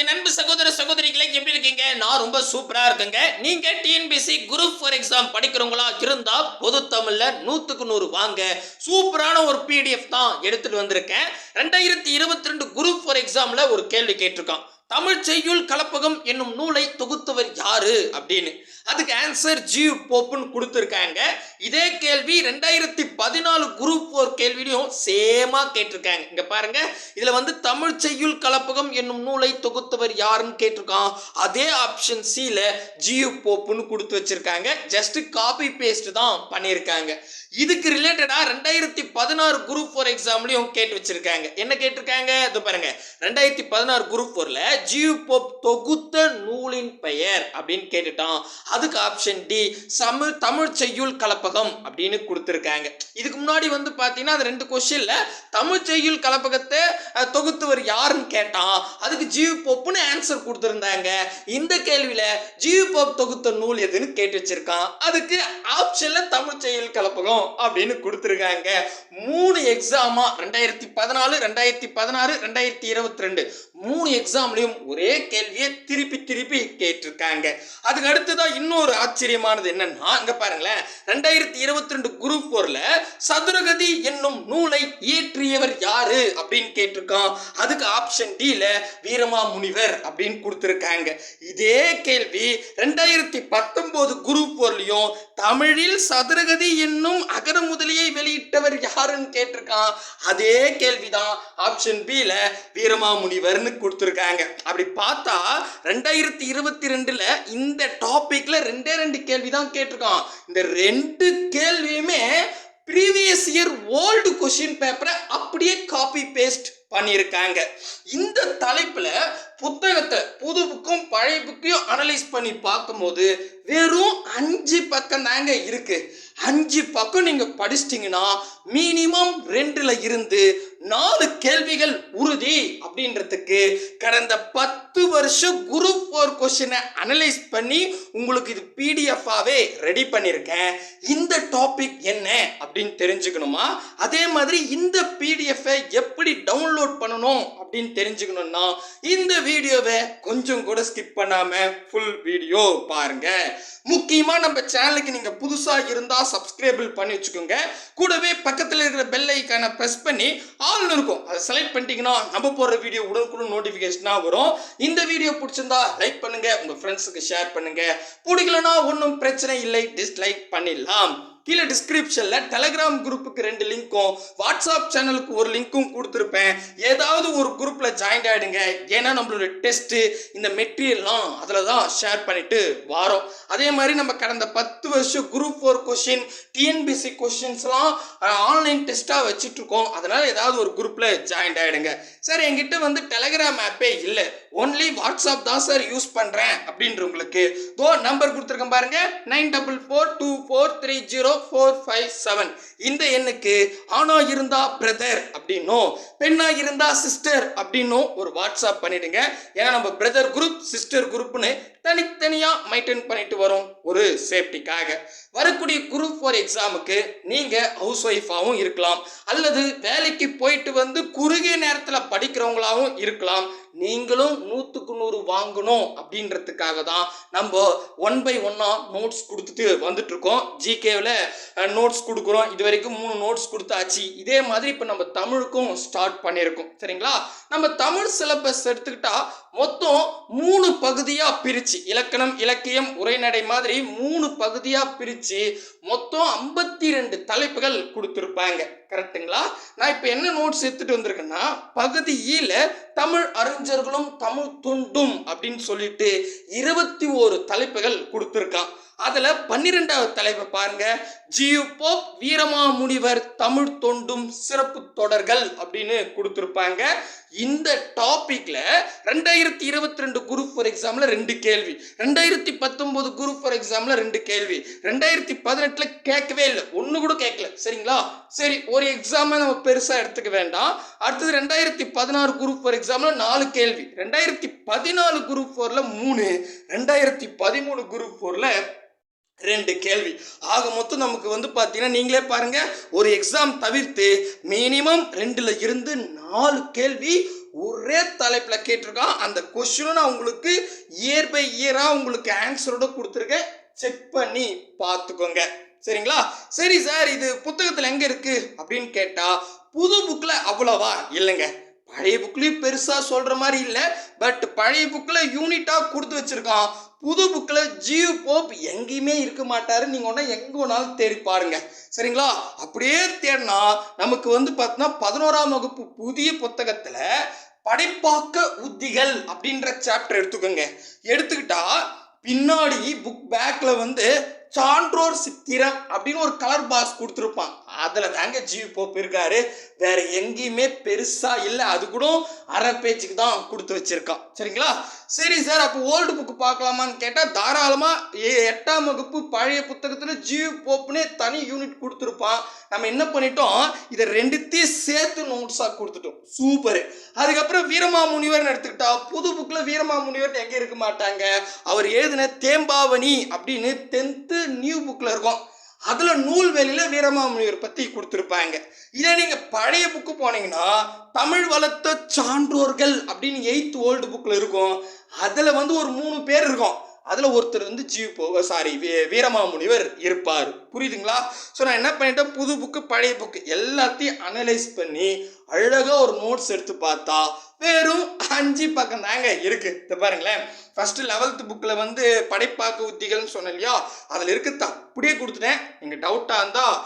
என் நண்பு சகோதர சகோதரிகளை எப்படி இருக்கீங்க? நான் ரொம்ப சூப்பரா இருக்கேங்க. நீங்க டிஎன்பிசி குரூப் ஃபார் எக்ஸாம் படிக்கிறவங்களா இருந்தா பொது தமிழ்ல நூத்துக்கு நூறு வாங்க. சூப்பரான ஒரு பிடிஎஃப் தான் எடுத்துட்டு வந்திருக்கேன். ரெண்டாயிரத்தி இருபத்தி ரெண்டு குரூப் ஃபார் எக்ஸாம்ல ஒரு கேள்வி கேட்டிருக்கான். தமிழ் செய்யுள் கலப்பகம் என்னும் நூலை தொகுத்தவர் யாரு அப்படின்னு? அதுக்கு ஆன்சர் ஜி போப்புன்னு கொடுத்துருக்காங்க. இதே கேள்வி ரெண்டாயிரத்தி பதினாலு குரூப் ஃபோர் கேள்விலையும் சேமா கேட்டிருக்காங்க. இங்க பாருங்க. இதுல வந்து தமிழ் செய்யுள் கலப்பகம் என்னும் நூலை தொகுத்தவர் யாருன்னு கேட்டிருக்கான். அதே ஆப்ஷன் சில ஜியு போப்புன்னு கொடுத்து வச்சிருக்காங்க. ஜஸ்ட் காப்பி பேஸ்ட் தான் பண்ணியிருக்காங்க. இதுக்கு ரிலேட்டடா ரெண்டாயிரத்தி பதினாறு குரூப் ஃபோர் எக்ஸாம்லயும் கேட்டு வச்சிருக்காங்க. என்ன கேட்டிருக்காங்க? இது பாருங்க. ரெண்டாயிரத்தி பதினாறு குரூப் ஃபோர்ல ஜியு போப் தொகுத்த நூலின் பெயர் அப்படின்னு கேட்டுட்டான் அதுக்கு ஆப்ஷன் டி தமிழ் தமிழ் செய்யுள் கலப்பகம் அப்படின்னு கொடுத்துருக்காங்க. இதுக்கு முன்னாடி வந்து பார்த்தீங்கன்னா அது ரெண்டு கொஸ்டின்ல தமிழ் செய்யுள் கலப்பகத்தை தொகுத்தவர் யாருன்னு கேட்டான். அதுக்கு ஜீவ் பொப்புன்னு ஆன்சர் கொடுத்துருந்தாங்க. இந்த கேள்வியில ஜீவ் போப் தொகுத்த நூல் எதுன்னு கேட்டு வச்சிருக்கான். அதுக்கு ஆப்ஷன்ல தமிழ் செய்யுள் கலப்பகம் அப்படின்னு கொடுத்துருக்காங்க. மூணு எக்ஸாமா ரெண்டாயிரத்தி பதினாலு ரெண்டாயிரத்தி பதினாறு ரெண்டாயிரத்தி இருபத்தி ரெண்டு. மூணு எக்ஸாம்லயும் மறுபடியும் ஒரே கேள்வியை திருப்பி திருப்பி கேட்டிருக்காங்க. அதுக்கு அடுத்ததான் இன்னொரு ஆச்சரியமானது என்னன்னா அங்க பாருங்களேன். ரெண்டாயிரத்தி இருபத்தி ரெண்டு குரூப் போர்ல சதுரகதி என்னும் நூலை இயற்றியவர் யாரு அப்படின்னு கேட்டிருக்கான். அதுக்கு ஆப்ஷன் டில வீரமா முனிவர் அப்படின்னு கொடுத்துருக்காங்க. இதே கேள்வி ரெண்டாயிரத்தி பத்தொன்பது குரூப் போர்லயும் தமிழில் சதுரகதி என்னும் அகர முதலியை வெளியிட்டவர் யாருன்னு கேட்டிருக்கான். அதே கேள்விதான் ஆப்ஷன் பில வீரமாமுனிவர்னு கொடுத்துருக்காங்க. அப்படி பார்த்தா ரெண்டாயிரத்தி இருபத்தி ரெண்டுல இந்த டாபிக்ல ரெண்டே ரெண்டு கேள்வி தான் கேட்டிருக்கான். இந்த ரெண்டு கேள்வியுமே ப்ரீவியஸ் இயர் ஓல்டு கொஷின் பேப்பரை அப்படியே காப்பி பேஸ்ட் பண்ணியிருக்காங்க. இந்த தலைப்பில் புத்தகத்தை புது புக்கும் பழைய புக்கையும் அனலைஸ் பண்ணி பார்க்கும்போது வெறும் அஞ்சு பக்கம் தாங்க இருக்கு. அஞ்சு பக்கம் நீங்கள் படிச்சிட்டிங்கன்னா மினிமம் ரெண்டில் இருந்து நாலு கேள்விகள் உறுதி அப்படின்றதுக்கு கடந்த பத்து பத்து வருஷம் குரூப் ஃபோர் கொஸ்டினை அனலைஸ் பண்ணி உங்களுக்கு இது பிடிஎஃபாகவே ரெடி பண்ணியிருக்கேன் இந்த டாபிக் என்ன அப்படின்னு தெரிஞ்சுக்கணுமா? அதே மாதிரி இந்த பிடிஎஃப்பை எப்படி டவுன்லோட் பண்ணணும் அப்படின்னு தெரிஞ்சுக்கணும்னா இந்த வீடியோவை கொஞ்சம் கூட ஸ்கிப் பண்ணாமல் ஃபுல் வீடியோ பாருங்க. முக்கியமாக நம்ம சேனலுக்கு நீங்கள் புதுசாக இருந்தால் சப்ஸ்கிரைபிள் பண்ணி வச்சுக்கோங்க. கூடவே பக்கத்தில் இருக்கிற பெல் ஐக்கானை ப்ரெஸ் பண்ணி ஆல்னு இருக்கும். அதை செலக்ட் பண்ணிட்டீங்கன்னா நம்ம போடுற வீடியோ உடனுக்குடன் நோட்டிஃபிகேஷனாக வரும். இந்த வீடியோ பிடிச்சிருந்தா லைக் பண்ணுங்க. உங்க ஃப்ரெண்ட்ஸுக்கு ஷேர் பண்ணுங்க. பிடிக்கலனா ஒன்றும் பிரச்சனை இல்லை. டிஸ்லைக் பண்ணிடலாம். கீழே டிஸ்கிரிப்ஷனில் டெலகிராம் குரூப்புக்கு ரெண்டு லிங்க்கும் வாட்ஸ்அப் சேனலுக்கு ஒரு லிங்க்கும் கொடுத்துருப்பேன். ஏதாவது ஒரு குரூப்பில் ஜாயின் ஆகிடுங்க ஏன்னா நம்மளோட டெஸ்ட்டு இந்த மெட்டீரியல்லாம் அதில் தான் ஷேர் பண்ணிட்டு வாரோம். அதே மாதிரி நம்ம கடந்த பத்து வருஷம் குரூப் ஃபோர் கொஷின் டிஎன்பிசி கொஷின்ஸ்லாம் ஆன்லைன் டெஸ்ட்டாக வச்சுட்ருக்கோம் அதனால் ஏதாவது ஒரு குரூப்பில் ஜாயின் ஆகிடுங்க சார் என்கிட்ட வந்து டெலகிராம் ஆப்பே இல்லை. ஒன்லி வாட்ஸ்அப் தான் சார் யூஸ் பண்ணுறேன் அப்படின்றவங்களுக்கு. தோ நம்பர் கொடுத்துருக்கேன் பாருங்கள் nine double four two four three zero four five seven இந்த எண்ணுக்கு ஆணா இருந்தா பிரதர் அப்படின்னும் பெண்ணா இருந்தா சிஸ்டர் அப்படின்னும் ஒரு வாட்ஸ்அப் பண்ணிடுங்க. ஏன்னா நம்ம பிரதர் குரூப் சிஸ்டர் குரூப்னு தனித்தனியாக மெயின்டைன் பண்ணிட்டு வரோம் ஒரு சேஃப்டிக்காக வரக்கூடிய குரூப் ஃபோர் எக்ஸாமுக்கு நீங்கள் ஹவுஸ் ஒய்ஃபாகவும் இருக்கலாம். அல்லது வேலைக்கு போயிட்டு வந்து குறுகிய நேரத்தில் படிக்கிறவங்களாகவும் இருக்கலாம். நீங்களும் நூற்றுக்கு நூறு வாங்கணும் அப்படின்றதுக்காக தான் நம்ம ஒன் பை ஒன்னாக நோட்ஸ் கொடுத்துட்டு வந்துட்ருக்கோம் ஜிகேவில் நோட்ஸ் கொடுக்குறோம். இது வரைக்கும் மூணு நோட்ஸ் கொடுத்தாச்சு. இதே மாதிரி இப்போ நம்ம தமிழுக்கும் ஸ்டார்ட் பண்ணியிருக்கோம். சரிங்களா? நம்ம தமிழ் சிலபஸ் எடுத்துக்கிட்டால் மொத்தம் மூணு பகுதியாக பிரித்து இலக்கணம் இலக்கியம் உரைநடை மாதிரி மூணு பகுதியாக பிரித்து மொத்தம் ஐம்பத்தி ரெண்டு தலைப்புகள் கொடுத்துருப்பாங்க. கரெக்ட்டுங்களா? நான் இப்போ என்ன நோட்ஸ் எடுத்துட்டு வந்திருக்கேன்னா பகுதியில் தமிழ் அறிஞர்களும் தமிழ் துண்டும் அப்படின்னு சொல்லிட்டு இருபத்தி ஓரு தலைப்புகள் கொடுத்துருக்கான். அதில் பன்னிரெண்டாவது தலைப்பை பாருங்க. G U Pope Veeramamunivar Tamil தொண்டும் சிறப்பு தொடர்கள் அப்படின்னு கொடுத்துருப்பாங்க. இந்த டாப்பிக்கில் ரெண்டாயிரத்தி இருபத்தி ரெண்டு குரூப் ஃபார் எக்ஸாமில் ரெண்டு கேள்வி. ரெண்டாயிரத்தி பத்தொம்போது குரூப் ஃபார் எக்ஸாமில் ரெண்டு கேள்வி. ரெண்டாயிரத்தி பதினெட்டில் கேட்கவே இல்லை. ஒன்று கூட கேட்கல. சரிங்களா? சரி ஒரு எக்ஸாமை நம்ம பெருசாக எடுத்துக்க வேண்டாம். அடுத்தது ரெண்டாயிரத்தி பதினாறு குரூப் ஃபார் எக்ஸாமில் நாலு கேள்வி. ரெண்டாயிரத்தி பதினாலு குரூப் ஃபோரில் மூணு. ரெண்டாயிரத்தி பதிமூணு குரூப் ஃபோரில் ரெண்டு கேள்வி. ஆக மொத்தம் நமக்கு வந்து பார்த்தீங்கன்னா நீங்களே பாருங்க ஒரு எக்ஸாம் தவிர்த்து மினிமம் ரெண்டுல இருந்து நாலு கேள்வி ஒரே தலைப்பில் கேட்டிருக்கான். அந்த கொஸ்டினும் நான் உங்களுக்கு இயர் பை இயராக உங்களுக்கு ஆன்சரோட கொடுத்துருக்கேன். செக் பண்ணி பார்த்துக்கோங்க சரிங்களா? சரி சார் இது புத்தகத்தில் எங்கே இருக்குது அப்படின்னு கேட்டால் புது புக்கில் அவ்வளோவா இல்லைங்க. பழைய புக்லேயும் பெருசாக சொல்கிற மாதிரி இல்லை பட் பழைய புக்கில் யூனிட்டாக கொடுத்து வச்சுருக்கான். புது புக்கில் ஜியு போப் எங்கேயுமே இருக்க மாட்டார். நீங்கள் ஒன்றா எங்கே வேணாலும் தேடி பாருங்க. சரிங்களா? அப்படியே தேடினா நமக்கு வந்து பார்த்தீங்கன்னா பதினோராம் வகுப்பு புதிய புத்தகத்தில் படைப்பாக்க உத்திகள் அப்படின்ற சாப்டர் எடுத்துக்கோங்க. எடுத்துக்கிட்டா பின்னாடி புக் பேக்கில் வந்து சான்றோர் சித்திரம் அப்படின்னு ஒரு கலர் பாஸ் கொடுத்துருப்பான். அதில் தாங்க ஜிவி போப் இருக்காரு. வேற எங்கேயுமே பெருசாக இல்லை. அது கூட அரை பேஜுக்கு தான் கொடுத்து வச்சிருக்கான். சரிங்களா? சரி சார் அப்போ ஓல்டு புக்கு பார்க்கலாமான்னு கேட்டால் தாராளமாக எட்டாம் வகுப்பு பழைய புத்தகத்தில் ஜிவி போப்புனே தனி யூனிட் கொடுத்துருப்பான். நம்ம என்ன பண்ணிட்டோம்? இதை ரெண்டுத்தையும் சேர்த்து நோட்ஸாக கொடுத்துட்டோம். சூப்பர். அதுக்கப்புறம் வீரமாமுனிவர்னு எடுத்துக்கிட்டா புது புக்கில் வீரமாமுனிவர் எங்கே இருக்க மாட்டாங்க? அவர் எழுதின தேம்பாவணி அப்படின்னு டென்த்து நியூ புக்கில் இருக்கும். அதில் நூல்வெளியில் வீரமாமுனிவர் பற்றி கொடுத்துருப்பாங்க. இதே நீங்கள் பழைய புக்கு போனீங்கன்னா தமிழ் வளர்த்த சான்றோர்கள் அப்படின்னு எயித் ஓல்டு புக்கில் இருக்கும். அதில் வந்து ஒரு மூணு பேர் இருக்கும். அதில் ஒருத்தர் வந்து ஜீவ் போ சாரி வீரமாமுனிவர் இருப்பார். புரியுதுங்களா? ஸோ நான் என்ன பண்ணிட்டேன்? புது புக்கு பழைய புக்கு எல்லாத்தையும் அனலைஸ் பண்ணி அழகாக ஒரு நோட்ஸ் எடுத்து பார்த்தா வெறும் அஞ்சு பக்கம் தாங்க இருக்குது இதை பாருங்களேன். ஃபஸ்ட்டு லெவல்த்து புக்கில் வந்து படைப்பாக்கு உத்திகள்னு சொன்னேன் இல்லையா? அதில் இருக்கிறது அப்படியே கொடுத்துட்டேன். நீங்கள் டவுட்டாக இருந்தால்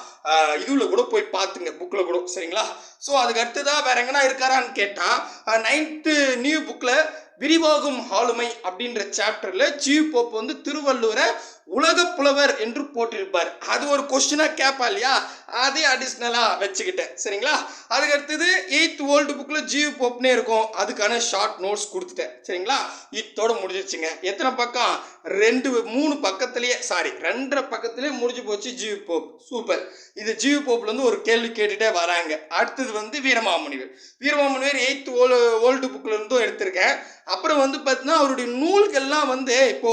இதுவில் கூட போய் பார்த்துங்க புக்கில் கூட. சரிங்களா? ஸோ அதுக்கு அடுத்ததாக வேற எங்கன்னா இருக்காரான்னு கேட்டால் நைன்த்து நியூ புக்கில் விரிவாகும் ஆளுமை அப்படின்ற சாப்டரில் ஜீவ் போப் வந்து திருவள்ளுவரை உலக புலவர் என்று போட்டிருப்பார் அது ஒரு கொஸ்டினா கேட்பா இல்லையா? அதே அடிஷ்னலா வச்சுக்கிட்டேன். சரிங்களா? அதுக்கு அடுத்தது எயித் ஓல்டு புக்கில் ஜியூ போப்னே இருக்கும். அதுக்கான ஷார்ட் நோட்ஸ் கொடுத்துட்டேன். சரிங்களா? இத்தோட முடிஞ்சிருச்சுங்க. எத்தனை பக்கம்? ரெண்டு மூணு பக்கத்துலேயே சாரி ரெண்டரை பக்கத்துலேயே முடிஞ்சு போச்சு ஜியூ போப் சூப்பர் இது ஜியூ போப்ல இருந்து ஒரு கேள்வி கேட்டுட்டே வராங்க. அடுத்தது வந்து Veeramamunivar. Veeramamunivar eighth old old புக்ல இருந்தும் எடுத்திருக்கேன். அப்புறம் வந்து பார்த்தீங்கன்னா அவருடைய நூல்கள்லாம் வந்து இப்போ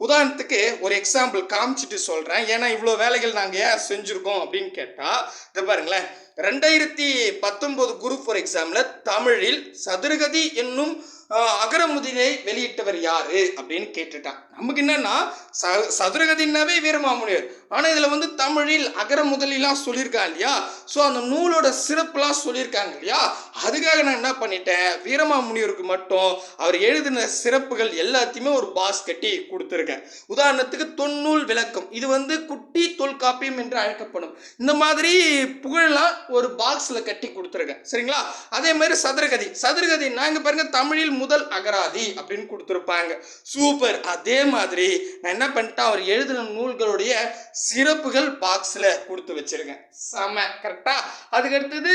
உதாரணத்துக்கு ஒரு எக்ஸாம்பிள் காமிச்சிட்டு சொல்கிறேன் ஏன்னா இவ்வளோ வேலைகள் நாங்கள் ஏன் செஞ்சுருக்கோம் அப்படின்னு கேட்டால் இதை பாருங்களேன். ரெண்டாயிரத்தி பத்தொம்போது குரூப் ஃபார் எக்ஸாமில் தமிழில் சதுரகதி என்னும் ஆஹ், அகரமுதிரை வெளியிட்டவர் யாரு அப்படின்னு கேட்டுட்டான். நமக்கு என்னன்னா ச சதுரகதினாவே வீரமாமுனிவர் ஆனால் இதில் வந்து தமிழில் அகர முதலிலாம் சொல்லியிருக்காங்க இல்லையா? ஸோ அந்த நூலோட சிறப்புலாம் சொல்லியிருக்காங்க இல்லையா? அதுக்காக நான் என்ன பண்ணிட்டேன்? வீரமாமுனிவருக்கு மட்டும் அவர் எழுதின சிறப்புகள் எல்லாத்தையுமே ஒரு பாஸ் கட்டி கொடுத்துருக்கேன். உதாரணத்துக்கு தொன்னூல் விளக்கம். இது வந்து குட்டி தொல்காப்பியம் என்று அழைக்கப்படும். இந்த மாதிரி புகழெல்லாம் ஒரு பாக்ஸில் கட்டி கொடுத்துருக்கேன். சரிங்களா? அதே மாதிரி சதுரகதி. சதுரகதி நாங்கள் பாருங்க தமிழில் முதல் அகராதி அப்படின்னு கொடுத்துருப்பாங்க. சூப்பர் அதே மாதிரி நான் என்ன பண்ணிட்டேன்? அவர் எழுதின நூல்களுடைய சிறப்புகள் பாக்ஸில் கொடுத்து வச்சுருக்கேன். செம கரெக்டா அதுக்கு அடுத்தது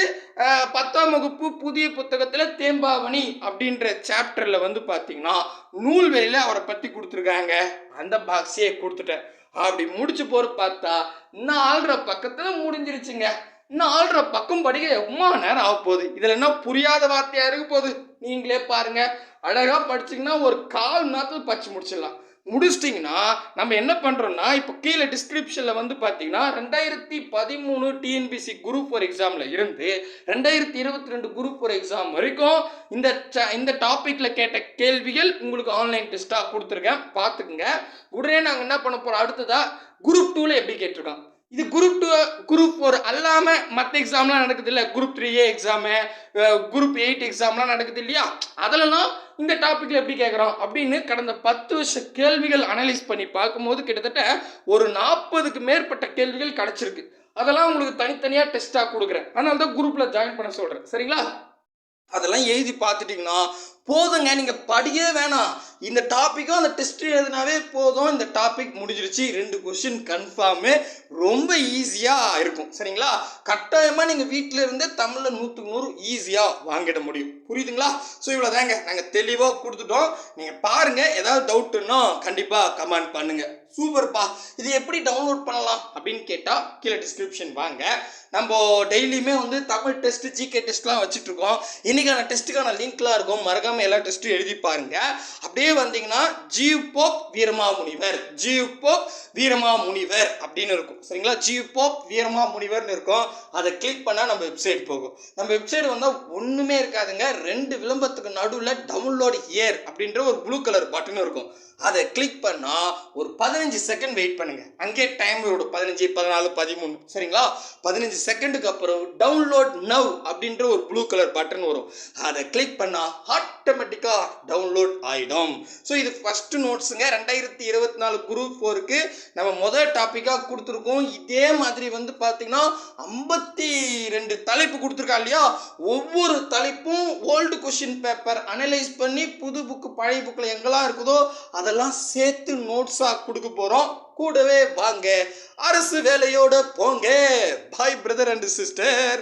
பத்தாம் வகுப்பு புதிய புத்தகத்தில் தேம்பாவணி அப்படின்ற சாப்டரில் வந்து பார்த்தீங்கன்னா நூல்வெளியில் அவரை பற்றி கொடுத்துருக்காங்க. அந்த பாக்ஸையே கொடுத்துட்டேன். அப்படி முடிச்சு போற பார்த்தா இன்னும் ஆள்ற பக்கத்தில் முடிஞ்சிருச்சுங்க. இன்னும் ஆள்ற பக்கம் படிக்க எவ்வளோ நேரம் ஆக போகுது? இதில் என்ன புரியாத வார்த்தையாக இருக்க போகுது? நீங்களே பாருங்க. அழகா படிச்சீங்கன்னா ஒரு கால் நேரத்தில் படிச்சு முடிச்சிடலாம். முடிச்சிட்டிங்கன்னா நம்ம என்ன பண்ணுறோம்னா இப்போ கீழே டிஸ்கிரிப்ஷனில் வந்து பார்த்தீங்கன்னா ரெண்டாயிரத்தி பதிமூணு டிஎன்பிசி குரூப் ஃபோர் எக்ஸாமில் இருந்து ரெண்டாயிரத்தி இருபத்தி ரெண்டு குரூப் ஃபோர் எக்ஸாம் வரைக்கும் இந்த ச இந்த டாப்பிக்கில் கேட்ட கேள்விகள் உங்களுக்கு ஆன்லைன் டெஸ்ட்டாக கொடுத்துருக்கேன். பார்த்துக்குங்க. உடனே நாங்கள் என்ன பண்ண போகிறோம் அடுத்ததாக குரூப் டூவில் எப்படி கேட்டிருக்கோம்? இது குரூப் டூ குரூப் ஃபோர் அல்லாமல் மற்ற எக்ஸாம்லாம் நடக்குது இல்லை? Group three A exam group eight எக்ஸாம்லாம் நடக்குது இல்லையா? அதிலலாம் இந்த டாப்பிக்கில் எப்படி கேட்குறோம் அப்படின்னு கடந்த பத்து வருஷ கேள்விகள் அனலைஸ் பண்ணி பார்க்கும்போது கிட்டத்தட்ட ஒரு நாற்பதுக்கு மேற்பட்ட கேள்விகள் கிடச்சிருக்கு. அதெல்லாம் உங்களுக்கு தனித்தனியாக டெஸ்ட்டாக கொடுக்குறேன். அதனால தான் குரூப்பில் ஜாயின் பண்ண சொல்கிறேன் சரிங்களா? அதெல்லாம் எழுதி பார்த்துட்டிங்கன்னா போதுங்க நீங்கள் படியே வேணாம். இந்த டாப்பிக்கும் அந்த டெஸ்ட் எழுதினாவே போதும். இந்த டாபிக் முடிஞ்சிருச்சு. ரெண்டு கொஷின் கன்ஃபார்மு ரொம்ப ஈஸியாக இருக்கும். சரிங்களா? கட்டாயமாக நீங்கள் வீட்டில் இருந்தே தமிழில் நூற்றுக்கு நூறு ஈஸியாக வாங்கிட முடியும். புரியுதுங்களா? ஸோ இவ்வளோ தாங்க நாங்கள் தெளிவாக கொடுத்துட்டோம். நீங்கள் பாருங்கள் ஏதாவது டவுட்டுன்னா கண்டிப்பாக கமெண்ட் பண்ணுங்கள் சூப்பர்ப்பா இது எப்படி டவுன்லோட் பண்ணலாம் அப்படின்னு கேட்டால் கீழே டிஸ்கிரிப்ஷன் வாங்க. நம்ம டெய்லியுமே வந்து தமிழ் டெஸ்ட் ஜிகே டெஸ்ட்லாம் வச்சுட்ருக்கோம் இன்றைக்கான டெஸ்ட்டுக்கான லிங்க்லாம் இருக்கும். மறக்காம எல்லா டெஸ்ட்டும் எழுதி பாருங்க. அப்படியே வந்தீங்கன்னா G U Pope Veeramamunivar G U Pope Veeramamunivar அப்படின்னு இருக்கும். சரிங்களா? ஜீவ் போப் வீரமாமுனிவர்னு இருக்கும். அதை கிளிக் பண்ணால் நம்ம வெப்சைட் போகும். நம்ம வெப்சைட் வந்தால் ஒன்றுமே இருக்காதுங்க. ரெண்டு விளம்பரத்துக்கு நடுவில் டவுன்லோட் இயர் அப்படின்ற ஒரு ப்ளூ கலர் பட்டன் இருக்கும். அதை கிளிக் பண்ணால் ஒரு பதினஞ்சு செகண்ட் வெயிட் பண்ணுங்க. அங்கே டைம் ஓடும் பதினஞ்சு பதினாலு பதிமூணு. சரிங்களா? பதினஞ்சு செகண்டுக்கு அப்புறம் டவுன்லோட் நவ் அப்படின்ற ஒரு ப்ளூ கலர் பட்டன் வரும். அதை கிளிக் பண்ணால் ஆட்டோமேட்டிக்காக டவுன்லோட் ஆகிடும் ஸோ இது ஃபஸ்ட்டு நோட்ஸுங்க ரெண்டாயிரத்தி இருபத்தி நாலு குரூப் ஃபோருக்கு நம்ம முதல் டாப்பிக்காக கொடுத்துருக்கோம். இதே மாதிரி வந்து பார்த்தீங்கன்னா ஐம்பத்தி ரெண்டு தலைப்பு கொடுத்துருக்கா இல்லையா? ஒவ்வொரு தலைப்பும் ஓல்டு கொஷின் பேப்பர் அனலைஸ் பண்ணி புது புக்கு பழைய புக்கில் எங்கெல்லாம் இருக்குதோ அதெல்லாம் சேர்த்து நோட்ஸாக கொடுக்க போகிறோம் கூடவே வாங்க. அரசு வேலையோட போங்க. பாய் பிரதர் அண்ட் சிஸ்டர்